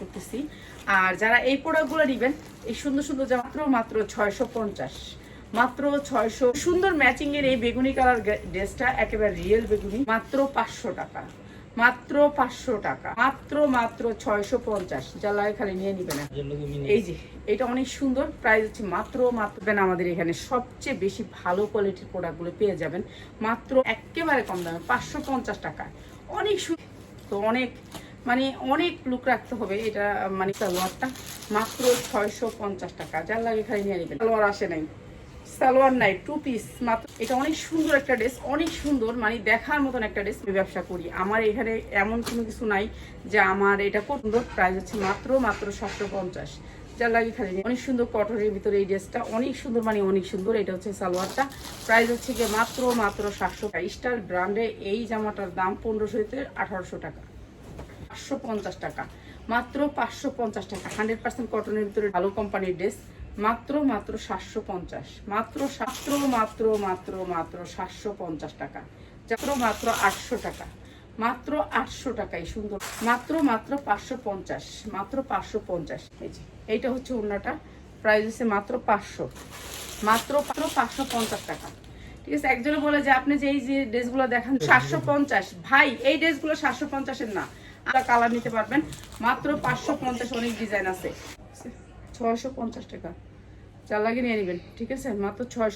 করতেছি। আর যারা এই প্রোডাক্টগুলো নেবেন, এই সুন্দর সুন্দর মাত্র মাত্র ছয়শো পঞ্চাশ। মাত্র ছয়শো সুন্দর ম্যাচিং এর এই বেগুনি কালার ড্রেসটা একেবারে রিয়েল বেগুনি। মাত্র পাঁচশো টাকা। মাত্র পাঁচশো টাকা। মাত্র মাত্র ছয়শো পঞ্চাশ। যা লাগে খালি নিয়ে নিবে না এই যে, এটা অনেক সুন্দর। প্রাইস হচ্ছে মাত্র মাত্র আমাদের এখানে সবচেয়ে বেশি ভালো কোয়ালিটির প্রোডাক্টগুলো পেয়ে যাবেন। মাত্র একেবারে কম দামে, পাঁচশো পঞ্চাশ টাকা অনেক তো অনেক মানে অনেক লুক রাখতে হবে এটা মানে সালোয়ারটা মাত্র ছয়শো পঞ্চাশ টাকা। যার লাগে খালি নিয়ে নেবেন। সালোয়ার আসে নাই। সালোয়ার নাই টু পিস মাত্র এটা অনেক সুন্দর একটা ড্রেস অনেক সুন্দর। মানে দেখার মতন একটা ড্রেস আমি ব্যবসা করি। আমার এখানে এমন কোনো কিছু নাই যে আমার এটা সুন্দর। প্রাইস হচ্ছে মাত্র মাত্র সাতশো পঞ্চাশ। যার লাগে খালি অনেক সুন্দর কটনের ভিতরে এই ড্রেসটা অনেক সুন্দর মানে অনেক সুন্দর। এটা হচ্ছে সালোয়ারটা। প্রাইস হচ্ছে গিয়ে মাত্র মাত্র সাতশো টাকা। স্টার ব্র্যান্ডে এই জামাটার দাম পনেরোশো থেকে আঠারোশো টাকা। পাঁচশো পঞ্চাশ টাকা। মাত্র পাঁচশো পঞ্চাশ টাকা। হান্ড্রেড পার্সেন্ট কটনের ভিতরে ভালো কোম্পানির ড্রেস। মাত্র মাত্র সাতশো পঞ্চাশ। মাত্র মাত্র মাত্র মাত্র মাত্র সাতশো পঞ্চাশ টাকা। মাত্র মাত্র আটশো টাকা। মাত্র আটশো টাকাই সুন্দর। মাত্র মাত্র পাঁচশো পঞ্চাশ। মাত্র পাঁচশো পঞ্চাশ। এই এইটা হচ্ছে অন্যটা প্রাইস হচ্ছে মাত্র পাঁচশো। মাত্র মাত্র পাঁচশো পঞ্চাশ টাকা। ঠিক আছে একজনে বলে যে আপনি যে এই যে ড্রেসগুলো দেখান, সাতশো পঞ্চাশ। ভাই, এই ড্রেসগুলো সাতশো পঞ্চাশের না। আপনারা কালার নিতে পারবেন, মাত্র পাঁচশো পঞ্চাশ অনেক ডিজাইন আছে। ছয়শো পঞ্চাশ টাকা। চার লাগে নিয়ে নেবেন, ঠিক আছে? মাত্র ছয়শো